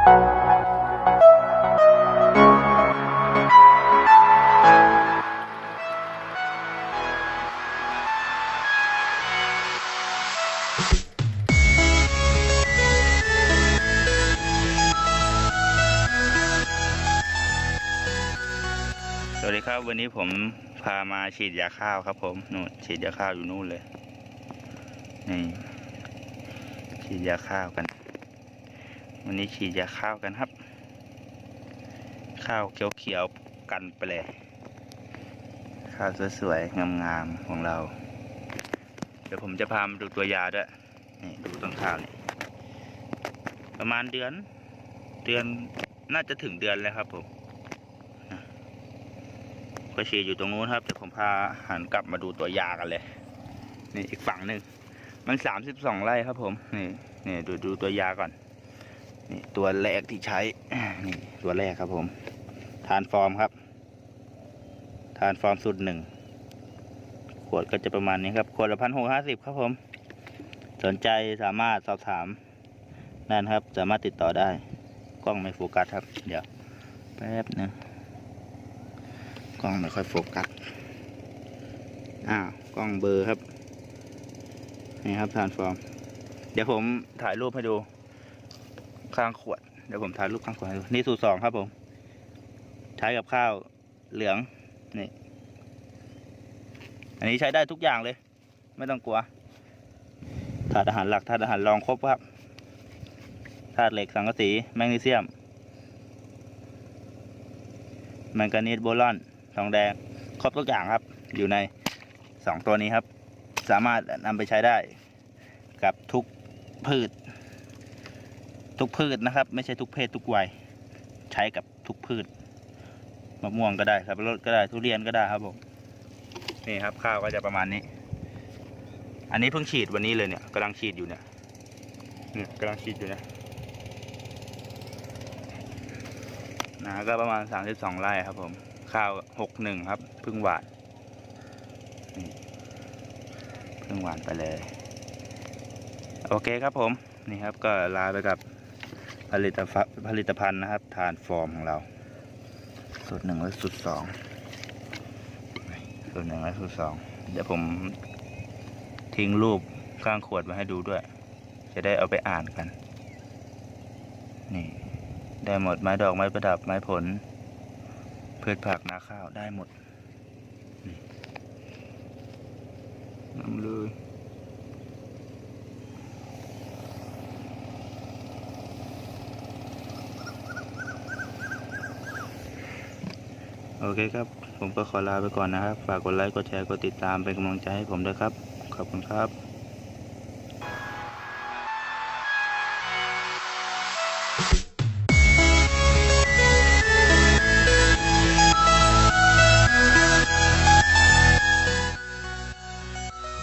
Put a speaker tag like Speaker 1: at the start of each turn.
Speaker 1: สวัสดีครับวันนี้ผมพามาฉีดยาข้าวครับ ผมนู่นฉีดยาข้าวอยู่นู่นเลยนี่ฉีดยาข้าวกัน วันนี้ฉีดยาข้าวกันครับ ข้าวเขียวๆกันไปเลย ข้าวสวยๆงามๆของเรา เดี๋ยวผมจะพามาดูตัวยาด้วยนี่ดูต้นข้าวนี่ประมาณเดือน เดือนน่าจะถึงเดือนแล้วครับผมก็ฉีดอยู่ตรงนู้นครับเดี๋ยวผมพาหันกลับมาดูตัวยากันเลย นี่อีกฝั่งหนึ่งมันสามสิบสองไร่ครับผม นี่นี่ดูดูตัวยาก่อน นี่ตัวแรกที่ใช้ นี่ตัวแรกครับผมทานฟอร์มครับทานฟอร์มสุดหนึ่งขวดก็จะประมาณนี้ครับ ขวดละพันหกห้าสิบครับผม สนใจสามารถสอบถามนั่นครับ สามารถติดต่อได้ กล้องไม่โฟกัสครับ เดี๋ยว แป๊บนึงกล้องไม่ค่อยโฟกัส อ้าว กล้องเบอร์ครับ นี่ครับทานฟอร์ม เดี๋ยวผมถ่ายรูปให้ดู ข้างขวด เดี๋ยวผมถ่ายรูปข้างขวดให้ดูนี่สูตรสองครับผม ใช้กับข้าวเหลือง นี่ อันนี้ใช้ได้ทุกอย่างเลย ไม่ต้องกลัวธาตุอาหารหลักธาตุอาหารรองครบครับธาตุเหล็กสังกะสีแมกนีเซียมแมงกานีสโบรอนทองแดง ครบทุกอย่างครับ อยู่ในสองตัวนี้ครับ สามารถนำไปใช้ได้กับทุกพืช ทุกพืชนะครับ ไม่ใช่ทุกเพศทุกวัยใช้กับทุกพืชมะม่วงก็ได้ครับรถก็ได้ทุเรียนก็ได้ครับผมนี่ครับข้าวก็จะประมาณนี้ อันนี้เพิ่งฉีดวันนี้เลยเนี่ยกำลังฉีดอยู่เนี่ยเนี่ยกำลังฉีดอยู่เนี่ยนะก็ประมาณสามสิบสองไร่ครับผม ข้าวหกหนึ่งครับเพึ่งหวานเพึ่งหวานไปเลย โอเคครับผม นี่ครับก็ลาไปกับ ผลิตภัณฑ์ผลิตภัณฑ์นะครับทานฟอร์มของเรา สูตรหนึ่งและสูตรสองสูตรหนึ่งและสูตรสองเดี๋ยวผมทิ้งรูปข้างขวดมาให้ดูด้วย จะได้เอาไปอ่านกัน นี่ ได้หมดไม้ดอกไม้ประดับไม้ผลพืชผักนาข้าวได้หมดนี่นำเลย โอเคครับ ผมก็ขอลาไปก่อนนะครับ ฝากกดไลค์ กดแชร์ กดติดตามเป็นกำลังใจให้ผมด้วยครับ ขอบคุณครับ